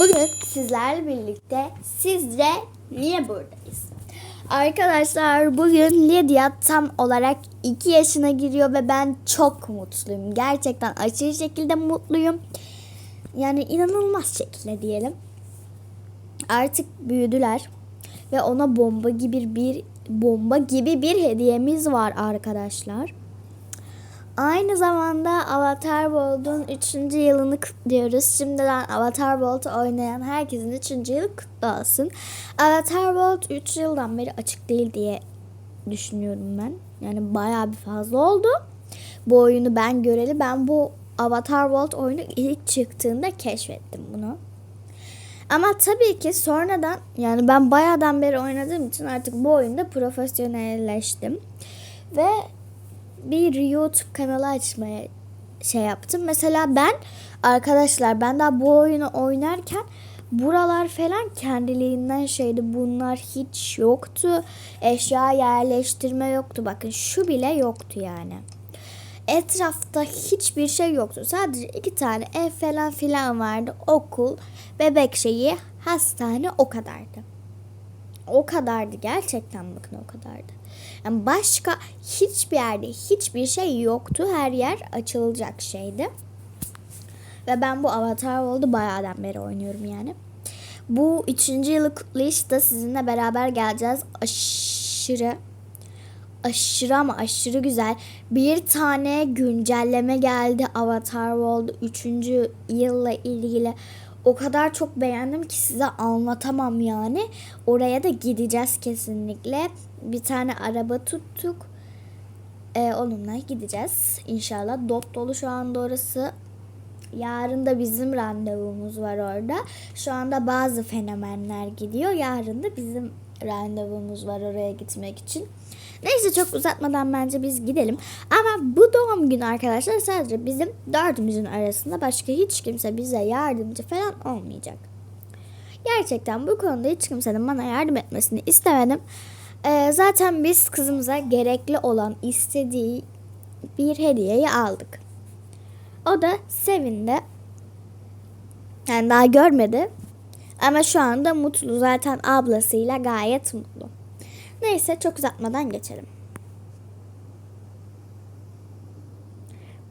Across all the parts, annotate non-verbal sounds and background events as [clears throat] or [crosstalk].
Bugün sizlerle birlikte sizce niye buradayız? Arkadaşlar bugün Lydia tam olarak 2 yaşına giriyor ve ben çok mutluyum. Gerçekten aşırı şekilde mutluyum. Yani inanılmaz şekilde diyelim. Artık büyüdüler ve ona bomba gibi bir bomba gibi bir hediyemiz var arkadaşlar. Aynı zamanda Avatar World'un 3. yılını kutluyoruz. Şimdiden Avatar World oynayan herkesin 3. yılı kutlu olsun. Avatar World 3 yıldan beri açık değil diye düşünüyorum ben. Yani bayağı bir fazla oldu. Bu oyunu ben göreli. Ben bu Avatar World oyunu ilk çıktığında keşfettim bunu. Ama tabii ki sonradan yani ben bayağıdan beri oynadığım için artık bu oyunda profesyonelleştim. Ve bir YouTube kanalı açmaya şey yaptım. Mesela ben arkadaşlar ben daha bu oyunu oynarken buralar falan kendiliğinden şeydi. Bunlar hiç yoktu. Eşya yerleştirme yoktu. Bakın şu bile yoktu yani. Etrafta hiçbir şey yoktu. Sadece iki tane ev falan filan vardı. Okul, bebek şeyi, hastane o kadardı. O kadardı gerçekten bakın o kadardı. Yani başka hiçbir yerde hiçbir şey yoktu. Her yer açılacak şeydi. Ve ben bu Avatar World'u bayağıdan beri oynuyorum yani. Bu üçüncü yılı kutlayışta sizinle beraber geleceğiz. Aşırı aşırı ama aşırı güzel. Bir tane güncelleme geldi Avatar World 3. yılla ilgili. O kadar çok beğendim ki size anlatamam yani. Oraya da gideceğiz kesinlikle. Bir tane araba tuttuk. Ee, onunla gideceğiz. İnşallah dop dolu şu anda orası. Yarın da bizim randevumuz var orada. Şu anda bazı fenomenler gidiyor. Yarın da bizim randevumuz var oraya gitmek için. Neyse çok uzatmadan bence biz gidelim. Ama bu doğum günü arkadaşlar sadece bizim dördümüzün arasında başka hiç kimse bize yardımcı falan olmayacak. Gerçekten bu konuda hiç kimsenin bana yardım etmesini istemedim. Ee, zaten biz kızımıza gerekli olan istediği bir hediyeyi aldık. O da sevindi. Yani daha görmedi. Ama şu anda mutlu. Zaten ablasıyla gayet mutlu. Neyse çok uzatmadan geçelim.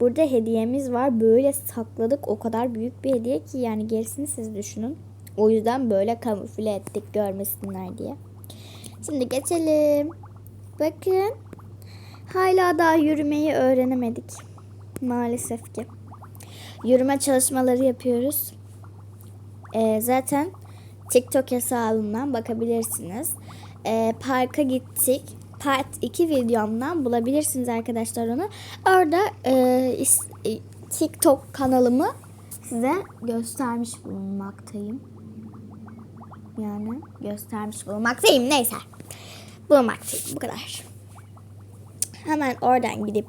Burada hediyemiz var. Böyle sakladık. O kadar büyük bir hediye ki yani gerisini siz düşünün. O yüzden böyle kamufle ettik görmesinler diye. Şimdi geçelim. Bakın. Hala daha yürümeyi öğrenemedik. Maalesef ki. Yürüme çalışmaları yapıyoruz. Ee, zaten TikTok hesabımdan bakabilirsiniz. Ee, parka gittik. Part 2 videomdan bulabilirsiniz arkadaşlar onu. Orada e, is- e, TikTok kanalımı size göstermiş bulunmaktayım. Yani göstermiş bulunmaktayım. Neyse. Bulunmaktayım. Bu kadar. Hemen oradan gidip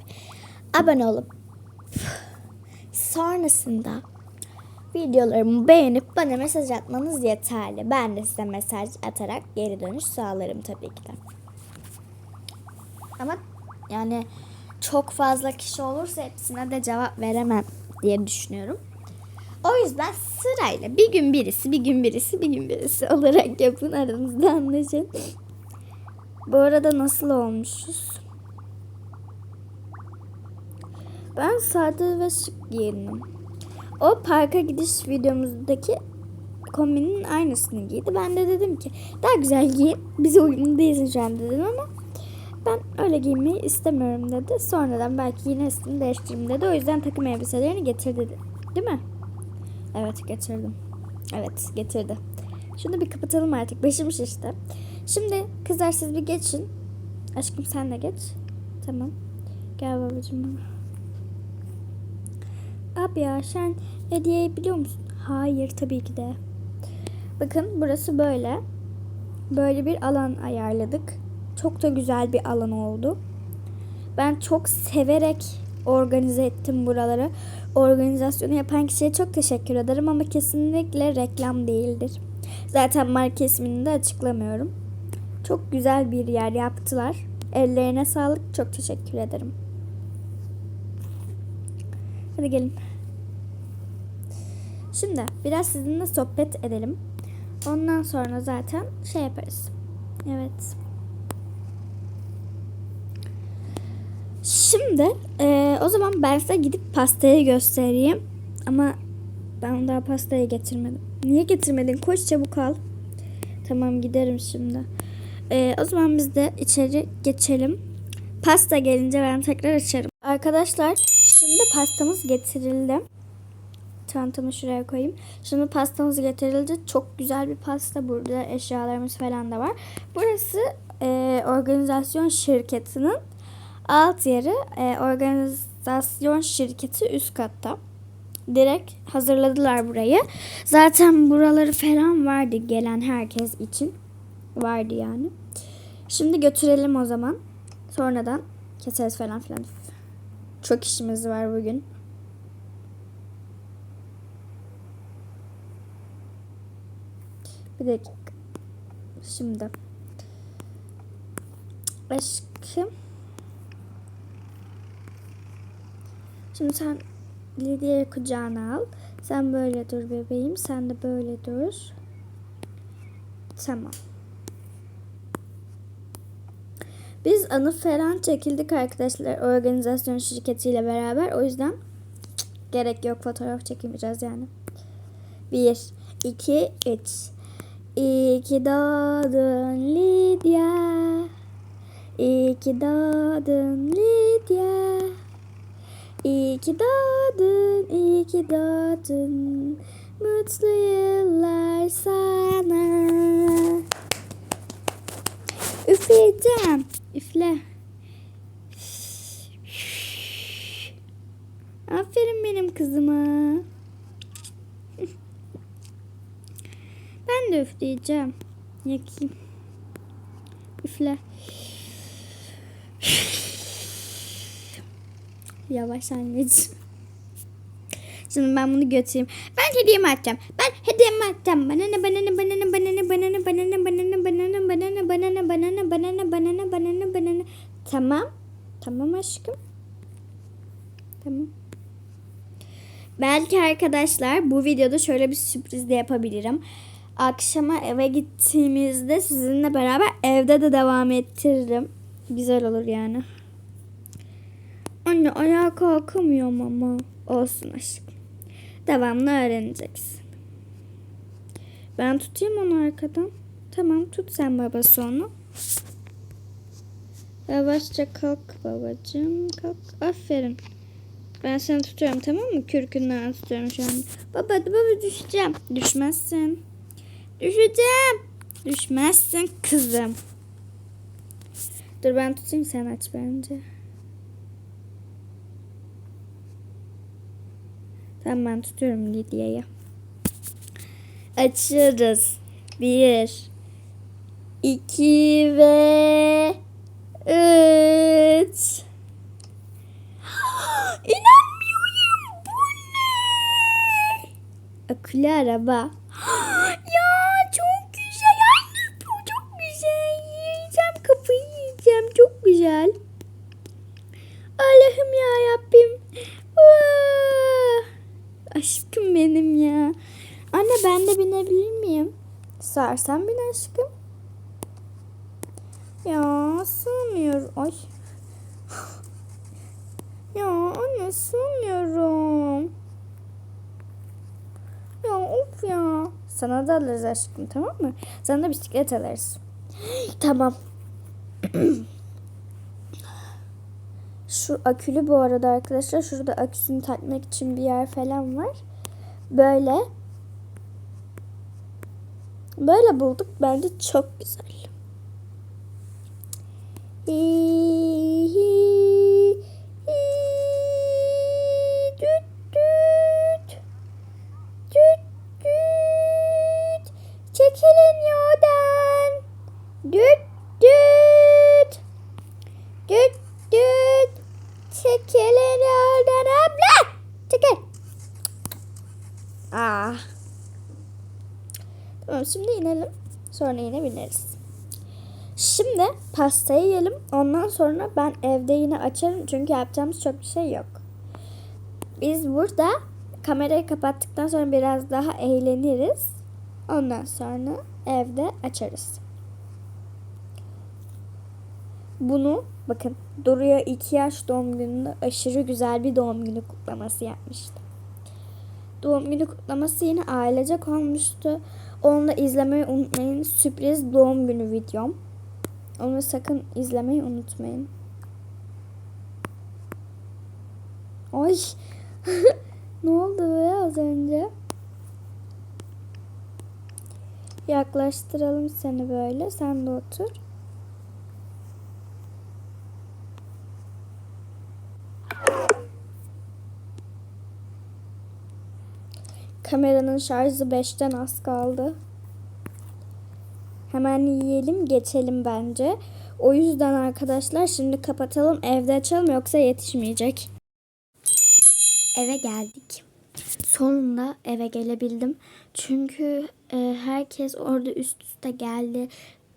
abone olup sonrasında videolarımı beğenip bana mesaj atmanız yeterli. Ben de size mesaj atarak geri dönüş sağlarım tabii ki de. Ama yani çok fazla kişi olursa hepsine de cevap veremem diye düşünüyorum. O yüzden sırayla bir gün birisi, bir gün birisi, bir gün birisi olarak yapın aranızda anlaşın. Bu arada nasıl olmuşuz? Ben sade ve şık giyinim. O parka gidiş videomuzdaki kombinin aynısını giydi. Ben de dedim ki daha güzel giyin. Bizi uyumlu izleyeceğim dedim ama ben öyle giymeyi istemiyorum dedi. Sonradan belki yine üstünü değiştiririm dedi. O yüzden takım elbiselerini getir dedi. Değil mi? Evet getirdim. Evet getirdi. Şunu bir kapatalım artık. Başım şişti. Şimdi kızlar siz bir geçin. Aşkım sen de geç. Tamam. Gel babacığım. Abi ya sen hediyeyi biliyor musun? Hayır tabii ki de. Bakın burası böyle. Böyle bir alan ayarladık. Çok da güzel bir alan oldu. Ben çok severek organize ettim buraları. Organizasyonu yapan kişiye çok teşekkür ederim ama kesinlikle reklam değildir. Zaten marka ismini de açıklamıyorum. Çok güzel bir yer yaptılar. Ellerine sağlık. Çok teşekkür ederim. Hadi gelin. Şimdi biraz sizinle sohbet edelim. Ondan sonra zaten şey yaparız. Evet. Şimdi eee, o zaman ben size gidip pastayı göstereyim. Ama ben daha pastayı getirmedim. Niye getirmedin? Koş çabuk al. Tamam giderim şimdi. Eee, o zaman biz de içeri geçelim. Pasta gelince ben tekrar açarım. Arkadaşlar şimdi pastamız getirildi. Çantamı şuraya koyayım. Şimdi pastamız getirildi. Çok güzel bir pasta burada. Eşyalarımız falan da var. Burası eee, organizasyon şirketinin alt yeri. Eee, organizasyon şirketi üst katta. Direkt hazırladılar burayı. Zaten buraları falan vardı gelen herkes için. Vardı yani. Şimdi götürelim o zaman. Sonradan keseriz falan filan. Çok işimiz var bugün. Bir dakika. Şimdi. Aşkım. Şimdi sen Lidya'yı kucağına al. Sen böyle dur bebeğim. Sen de böyle dur. Tamam. Biz anı falan çekildik arkadaşlar organizasyon şirketiyle beraber. O yüzden gerek yok fotoğraf çekemeyeceğiz yani. Bir, iki, üç. İyi ki doğdun Lidya. İyi ki doğdun Lidya. İyi ki doğdun, iyi ki doğdun. Mutlu yıllar sana. Üfleyeceğim. Üfle. Aferin benim kızıma. Ben de üfleyeceğim. Yakayım. Üfle. Yavaş anneciğim. Şimdi ben bunu götüreyim. Ben hediyemi açacağım. Ben hediyemi açacağım. Banana banana banana banana banana banana banana banana banana banana banana banana banana banana banana. Tamam. Tamam aşkım. Tamam. Belki arkadaşlar bu videoda şöyle bir sürpriz de yapabilirim. Akşama eve gittiğimizde sizinle beraber evde de devam ettiririm. Güzel olur yani. Anne ayağa kalkamıyorum ama. Olsun aşkım. Devamlı öğreneceksin. Ben tutayım onu arkadan. Tamam tut sen babası onu. Yavaşça kalk babacığım. Kalk. Aferin. Ben seni tutuyorum tamam mı? Kürkünden tutuyorum şu an. Baba baba düşeceğim. Düşmezsin. Düşeceğim. Düşmezsin kızım. Dur ben tutayım sen aç bence. Tamam ben tutuyorum Lidya'yı. Açıyoruz. Bir, iki ve üç. [gasps] İnanmıyorum. Bu ne? Akülü araba. [gasps] ya güzel. Allah'ım ya Rabbim. Aşkım benim ya. Anne ben de binebilir miyim? Sarsan bin aşkım. Ya sığmıyor. Ay. Ya anne sığmıyorum. Ya of ya. Sana da alırız aşkım tamam mı? Sana da bisiklet alırız. [gasps] tamam. [clears throat] Şu akülü bu arada arkadaşlar. Şurada aküsünü takmak için bir yer falan var. Böyle. Böyle bulduk. Bence çok güzel. Hi, şimdi inelim. Sonra yine bineriz. Şimdi pastayı yiyelim. Ondan sonra ben evde yine açarım. Çünkü yapacağımız çok bir şey yok. Biz burada kamerayı kapattıktan sonra biraz daha eğleniriz. Ondan sonra evde açarız. Bunu bakın Duru'ya 2 yaş doğum gününde aşırı güzel bir doğum günü kutlaması yapmıştı. Doğum günü kutlaması yine ailecek olmuştu. Onu da izlemeyi unutmayın. Sürpriz doğum günü videom. Onu sakın izlemeyi unutmayın. Ay. [laughs] ne oldu be az önce? Yaklaştıralım seni böyle. Sen de otur. Kameranın şarjı 5'ten az kaldı. Hemen yiyelim geçelim bence. O yüzden arkadaşlar şimdi kapatalım evde açalım yoksa yetişmeyecek. Eve geldik. Sonunda eve gelebildim. Çünkü e, herkes orada üst üste geldi.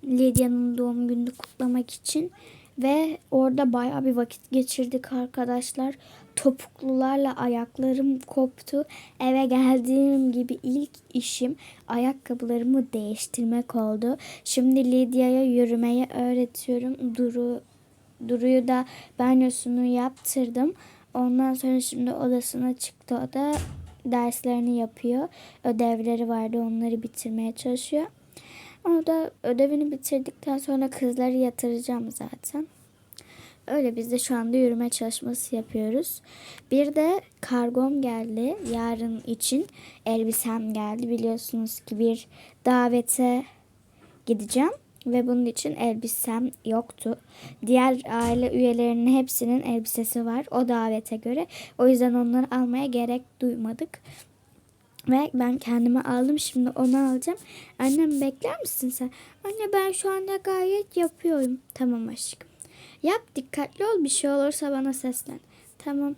Lidya'nın doğum gününü kutlamak için. Ve orada bayağı bir vakit geçirdik arkadaşlar. Topuklularla ayaklarım koptu. Eve geldiğim gibi ilk işim ayakkabılarımı değiştirmek oldu. Şimdi Lidya'ya yürümeyi öğretiyorum. Duru Duru'yu da banyosunu yaptırdım. Ondan sonra şimdi odasına çıktı. O da derslerini yapıyor. Ödevleri vardı onları bitirmeye çalışıyor. O da ödevini bitirdikten sonra kızları yatıracağım zaten. Öyle biz de şu anda yürüme çalışması yapıyoruz. Bir de kargom geldi yarın için. Elbisem geldi. Biliyorsunuz ki bir davete gideceğim ve bunun için elbisem yoktu. Diğer aile üyelerinin hepsinin elbisesi var o davete göre. O yüzden onları almaya gerek duymadık. Ve ben kendime aldım şimdi onu alacağım. Annem bekler misin sen? Anne ben şu anda gayet yapıyorum. Tamam aşkım. Yap dikkatli ol bir şey olursa bana seslen. Tamam.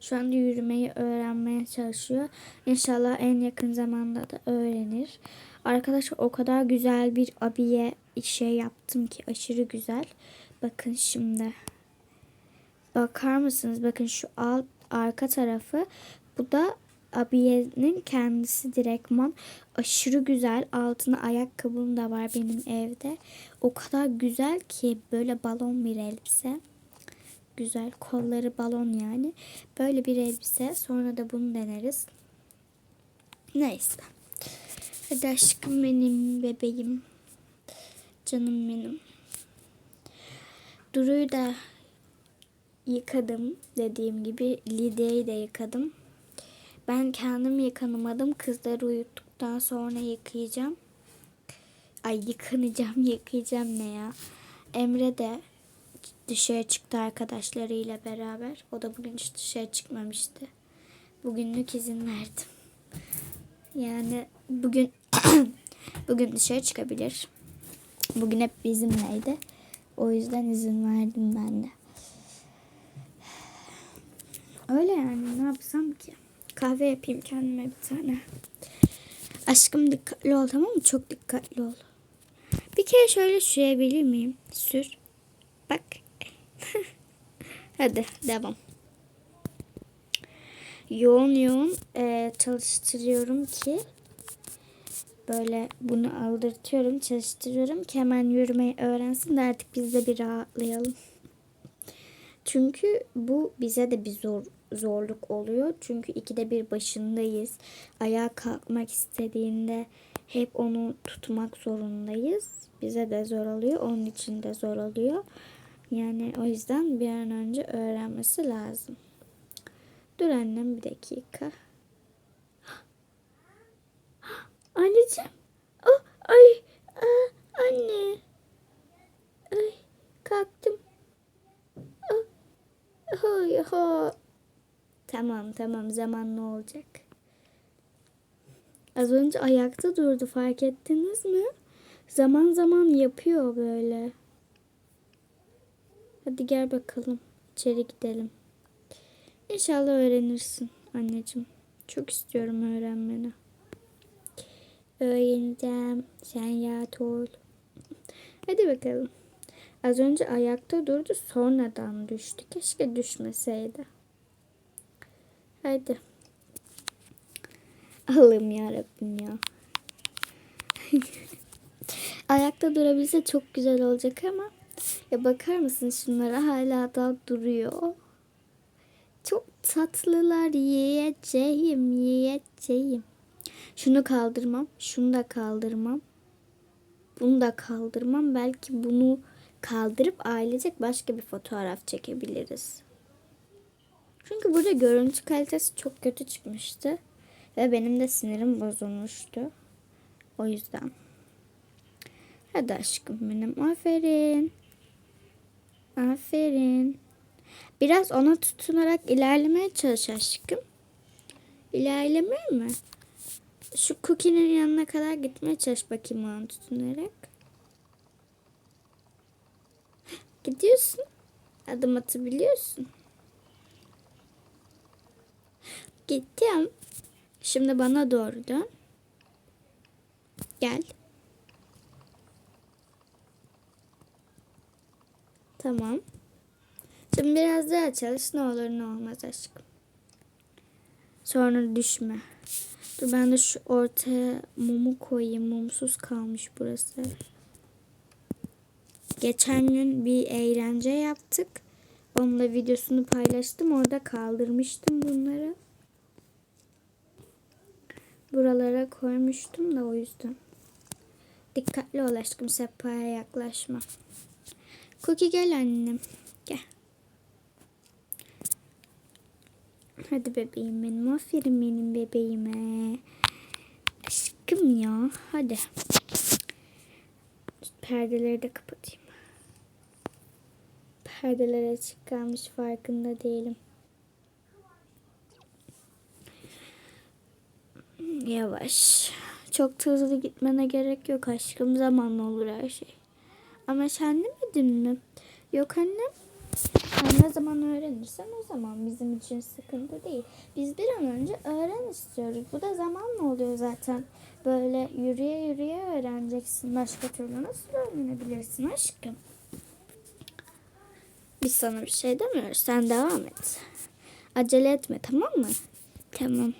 Şu anda yürümeyi öğrenmeye çalışıyor. İnşallah en yakın zamanda da öğrenir. Arkadaşlar o kadar güzel bir abiye şey yaptım ki aşırı güzel. Bakın şimdi. Bakar mısınız? Bakın şu alt arka tarafı. Bu da abiyenin kendisi direktman aşırı güzel. Altına ayakkabım da var benim evde. O kadar güzel ki böyle balon bir elbise. Güzel kolları balon yani. Böyle bir elbise. Sonra da bunu deneriz. Neyse. Hadi aşkım benim bebeğim. Canım benim. Duru'yu da yıkadım. Dediğim gibi Lidya'yı da yıkadım. Ben kendim yıkanamadım. Kızları uyuttuktan sonra yıkayacağım. Ay yıkanacağım, [laughs] yıkayacağım ne ya. Emre de dışarı çıktı arkadaşlarıyla beraber. O da bugün hiç dışarı çıkmamıştı. Bugünlük izin verdim. Yani bugün [clears throat] bugün dışarı çıkabilir. Bugün hep bizimleydi. O yüzden izin verdim ben de. Öyle yani ne yapsam ki? Kahve yapayım kendime bir tane. Aşkım dikkatli ol tamam mı? Çok dikkatli ol. Bir kere şöyle sürebilir miyim? Sür. Bak. [laughs] Hadi devam. Yoğun yoğun e, çalıştırıyorum ki böyle bunu aldırtıyorum, çalıştırıyorum ki hemen yürümeyi öğrensin de artık biz de bir rahatlayalım. Çünkü bu bize de bir zor zorluk oluyor. Çünkü ikide bir başındayız. Ayağa kalkmak istediğinde hep onu tutmak zorundayız. Bize de zor oluyor. Onun için de zor oluyor. Yani o yüzden bir an önce öğrenmesi lazım. Dur annem bir dakika. [gasps] Anneciğim. Oh, ay. Aa, anne. Ay, kalktım. Oh, ay, ha. Tamam tamam zaman ne olacak? Az önce ayakta durdu fark ettiniz mi? Zaman zaman yapıyor böyle. Hadi gel bakalım. içeri gidelim. İnşallah öğrenirsin anneciğim. Çok istiyorum öğrenmeni. Öğreneceğim. Sen yat ol. Hadi bakalım. Az önce ayakta durdu sonradan düştü. Keşke düşmeseydi. Hadi Allah'ım yarabbim ya. [laughs] Ayakta durabilse çok güzel olacak ama ya bakar mısın şunlara hala da duruyor. Çok tatlılar yiyeceğim yiyeceğim. Şunu kaldırmam, şunu da kaldırmam. Bunu da kaldırmam. Belki bunu kaldırıp ailecek başka bir fotoğraf çekebiliriz. Çünkü burada görüntü kalitesi çok kötü çıkmıştı. Ve benim de sinirim bozulmuştu. O yüzden. Hadi aşkım benim. Aferin. Aferin. Biraz ona tutunarak ilerlemeye çalış aşkım. İlerlemeye mi? Şu cookie'nin yanına kadar gitmeye çalış bakayım ona tutunarak. Gidiyorsun. Adım atabiliyorsun. Gittim. Şimdi bana doğru dön. Gel. Tamam. Şimdi biraz daha çalış ne olur ne olmaz aşkım. Sonra düşme. Dur ben de şu ortaya mumu koyayım. Mumsuz kalmış burası. Geçen gün bir eğlence yaptık. Onunla videosunu paylaştım. Orada kaldırmıştım bunları. Buralara koymuştum da o yüzden. Dikkatli ol aşkım sehpaya yaklaşma. Cookie gel annem. Gel. Hadi bebeğim benim. Aferin benim bebeğime. Aşkım ya. Hadi. Perdeleri de kapatayım. Perdeler açık kalmış farkında değilim. Yavaş. Çok hızlı gitmene gerek yok aşkım. Zamanla olur her şey. Ama sen demedin mi? Yok annem. Sen ne zaman öğrenirsen o zaman bizim için sıkıntı değil. Biz bir an önce öğren istiyoruz. Bu da zamanla oluyor zaten. Böyle yürüye yürüye öğreneceksin. Başka türlü nasıl öğrenebilirsin aşkım? Biz sana bir şey demiyoruz. Sen devam et. Acele etme tamam mı? Tamam.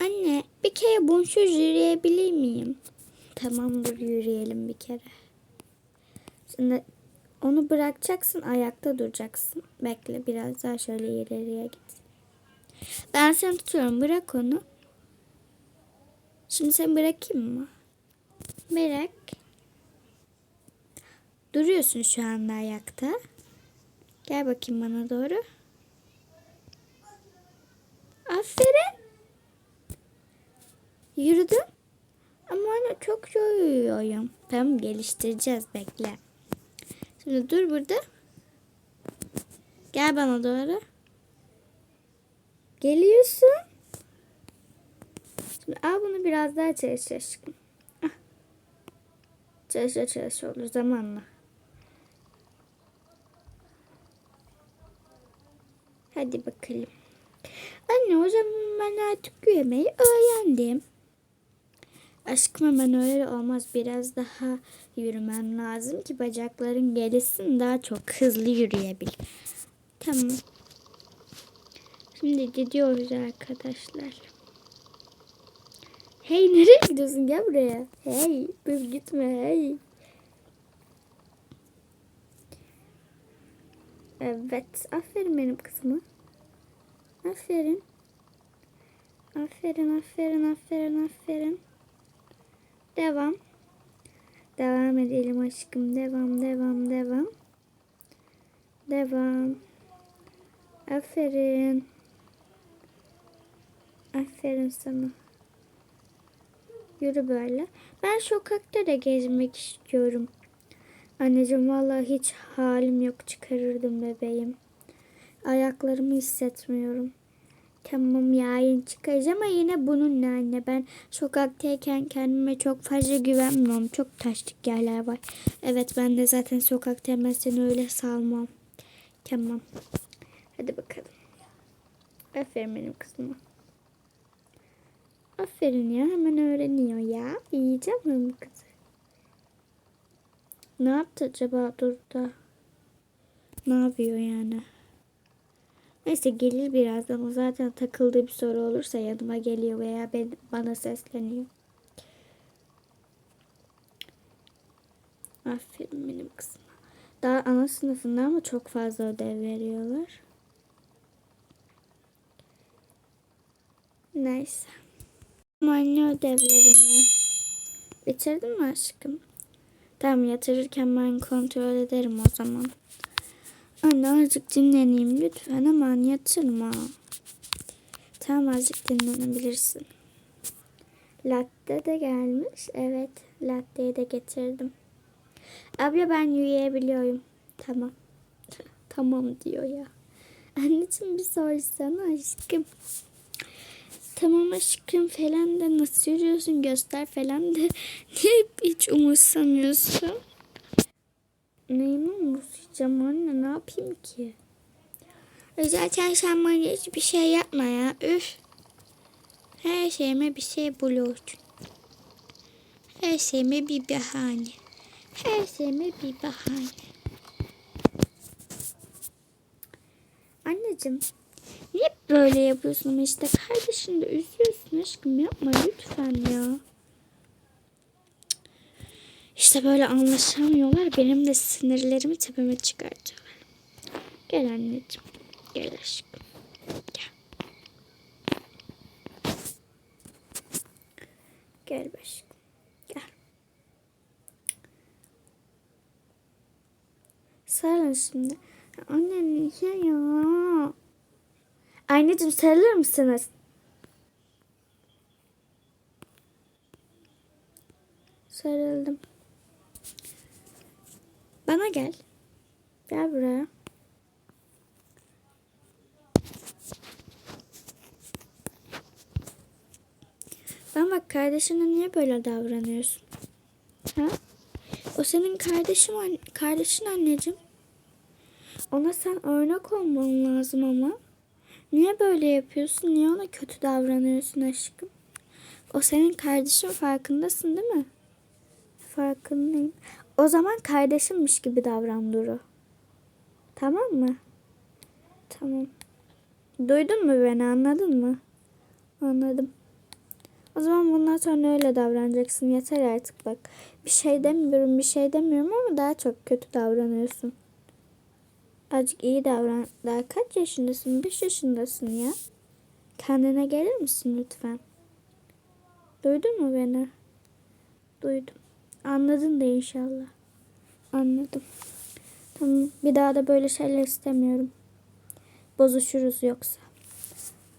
Anne bir kere bunsuz yürüyebilir miyim? Tamamdır yürüyelim bir kere. Şimdi onu bırakacaksın ayakta duracaksın. Bekle biraz daha şöyle ileriye git. Ben seni tutuyorum bırak onu. Şimdi sen bırakayım mı? Bırak. Duruyorsun şu anda ayakta. Gel bakayım bana doğru. Aferin. Yürüdüm. Ama anne çok zor yürüyorum. Tamam geliştireceğiz bekle. Şimdi dur burada. Gel bana doğru. Geliyorsun. Şimdi al bunu biraz daha çalış aşkım. Ah. Çalışa çalışa olur zamanla. Hadi bakalım. Anne o zaman ben artık yürümeyi öğrendim. Aşkım hemen öyle olmaz. Biraz daha yürümen lazım ki bacakların gelişsin daha çok hızlı yürüyebil. Tamam. Şimdi gidiyoruz arkadaşlar. Hey nereye gidiyorsun? Gel buraya. Hey dur gitme hey. Evet. Aferin benim kızıma. Aferin. Aferin, aferin, aferin, aferin. Devam. Devam edelim aşkım. Devam, devam, devam. Devam. Aferin. Aferin sana. Yürü böyle. Ben sokakta da gezmek istiyorum. Anneciğim vallahi hiç halim yok çıkarırdım bebeğim. Ayaklarımı hissetmiyorum. Tamam yarın çıkacağım ama yine bununla anne. Ben sokaktayken kendime çok fazla güvenmiyorum. Çok taşlık yerler var. Evet ben de zaten sokakta hemen seni öyle salmam. Tamam. Hadi bakalım. Aferin benim kızıma. Aferin ya hemen öğreniyor ya. Yiyeceğim ben bu kızı. Ne yaptı acaba durda? Ne yapıyor yani? Neyse gelir birazdan. O zaten takıldığı bir soru olursa yanıma geliyor veya ben, bana sesleniyor. Aferin benim kızıma. Daha ana sınıfında ama çok fazla ödev veriyorlar. Neyse. Anne ödevlerimi. Bitirdin mi aşkım? Tamam yatırırken ben kontrol ederim o zaman. Anne azıcık dinleneyim lütfen aman yatırma. Tamam azıcık dinlenebilirsin. Latte de gelmiş. Evet latteyi de getirdim. Abla ben yürüyebiliyorum. Tamam. [laughs] tamam diyor ya. Anneciğim bir sorsana aşkım. Tamam aşkım falan da nasıl yürüyorsun göster falan da [laughs] niye hiç umursamıyorsun? Neyimi umursayacağım anne ne yapayım ki? E Zaten sen bana hiçbir şey yapma ya üf. Her şeyime bir şey buluyorsun. Her şeyime bir bahane. Her şeyime bir bahane. Anneciğim niye böyle yapıyorsun işte kardeşini de üzüyorsun aşkım yapma lütfen ya. İşte böyle anlaşamıyorlar. Benim de sinirlerimi tepeme çıkartıyorlar. Gel anneciğim. Gel aşkım. Gel. Gel aşkım. Gel. Sarılın şimdi. Anne niye ya? Anneciğim sarılır mısınız? Sarıldım. Bana gel. Gel buraya. Ben bak kardeşine niye böyle davranıyorsun? Ha? O senin kardeşin, an- kardeşin anneciğim. Ona sen örnek olman lazım ama. Niye böyle yapıyorsun? Niye ona kötü davranıyorsun aşkım? O senin kardeşin farkındasın değil mi? Farkındayım. O zaman kardeşimmiş gibi davran Duru. Tamam mı? Tamam. Duydun mu beni anladın mı? Anladım. O zaman bundan sonra öyle davranacaksın. Yeter artık bak. Bir şey demiyorum bir şey demiyorum ama daha çok kötü davranıyorsun. Azıcık iyi davran. Daha kaç yaşındasın? 5 yaşındasın ya. Kendine gelir misin lütfen? Duydun mu beni? Duydum. Anladın da inşallah. Anladım. Tamam. Bir daha da böyle şeyler istemiyorum. Bozuşuruz yoksa.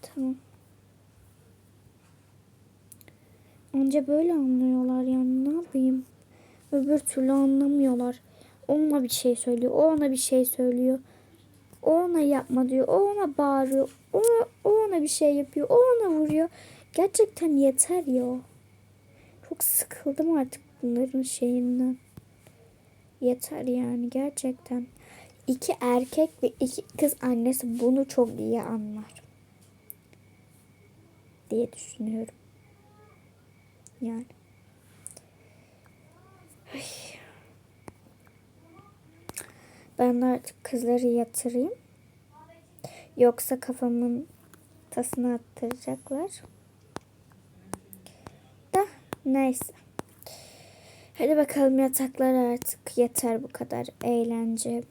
Tamam. Anca böyle anlıyorlar yani ne yapayım? Öbür türlü anlamıyorlar. O ona bir şey söylüyor. O ona bir şey söylüyor. O ona yapma diyor. O ona bağırıyor. O, o ona bir şey yapıyor. O ona vuruyor. Gerçekten yeter ya. Çok sıkıldım artık bunların şeyinden. Yeter yani gerçekten. İki erkek ve iki kız annesi bunu çok iyi anlar. Diye düşünüyorum. Yani. Ay. Ben artık kızları yatırayım. Yoksa kafamın tasını attıracaklar. Da neyse. Hadi bakalım yataklar artık yeter bu kadar eğlence,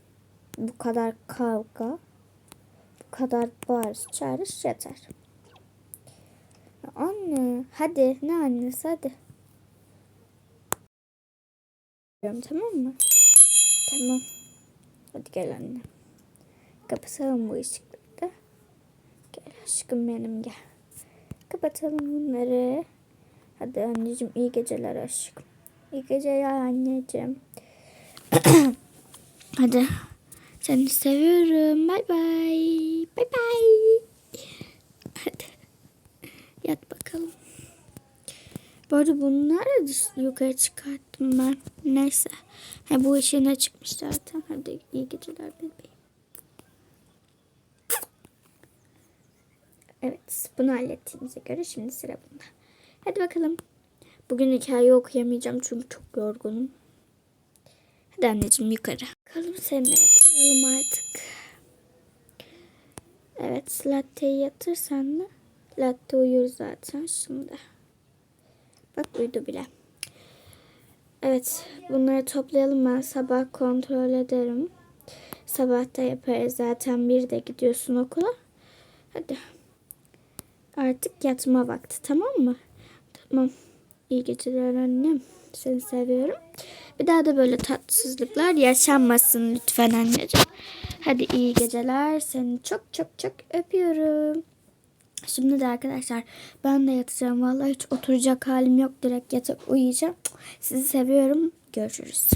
bu kadar kavga, bu kadar bağırış çağırış yeter. Anne hadi ne annesi hadi. Tamam mı? Tamam. Hadi gel anne. Kapatalım bu ışıkları. Gel aşkım benim gel. Kapatalım bunları. Hadi anneciğim iyi geceler aşkım. İyi geceler anneciğim. [coughs] Hadi. Seni seviyorum. Bay bay. Bay bay. Hadi. Yat bakalım. Bu arada nerede dış- yukarı çıkarttım ben? Neyse. Ha, bu ışığına çıkmış zaten. Hadi iyi geceler bebeğim. Evet. Bunu hallettiğimize göre şimdi sıra bunda. Hadi bakalım. Bugün hikaye okuyamayacağım çünkü çok yorgunum. Hadi anneciğim yukarı. Bakalım seninle yatalım artık. Evet latteyi yatırsan mı? Latte uyur zaten şimdi. Bak uyudu bile. Evet bunları toplayalım ben sabah kontrol ederim. Sabah da yaparız zaten bir de gidiyorsun okula. Hadi. Artık yatma vakti tamam mı? Tamam. İyi geceler annem. Seni seviyorum. Bir daha da böyle tatsızlıklar yaşanmasın lütfen anneciğim. Hadi iyi geceler. Seni çok çok çok öpüyorum. Şimdi de arkadaşlar ben de yatacağım. Vallahi hiç oturacak halim yok. Direkt yatıp uyuyacağım. Sizi seviyorum. Görüşürüz.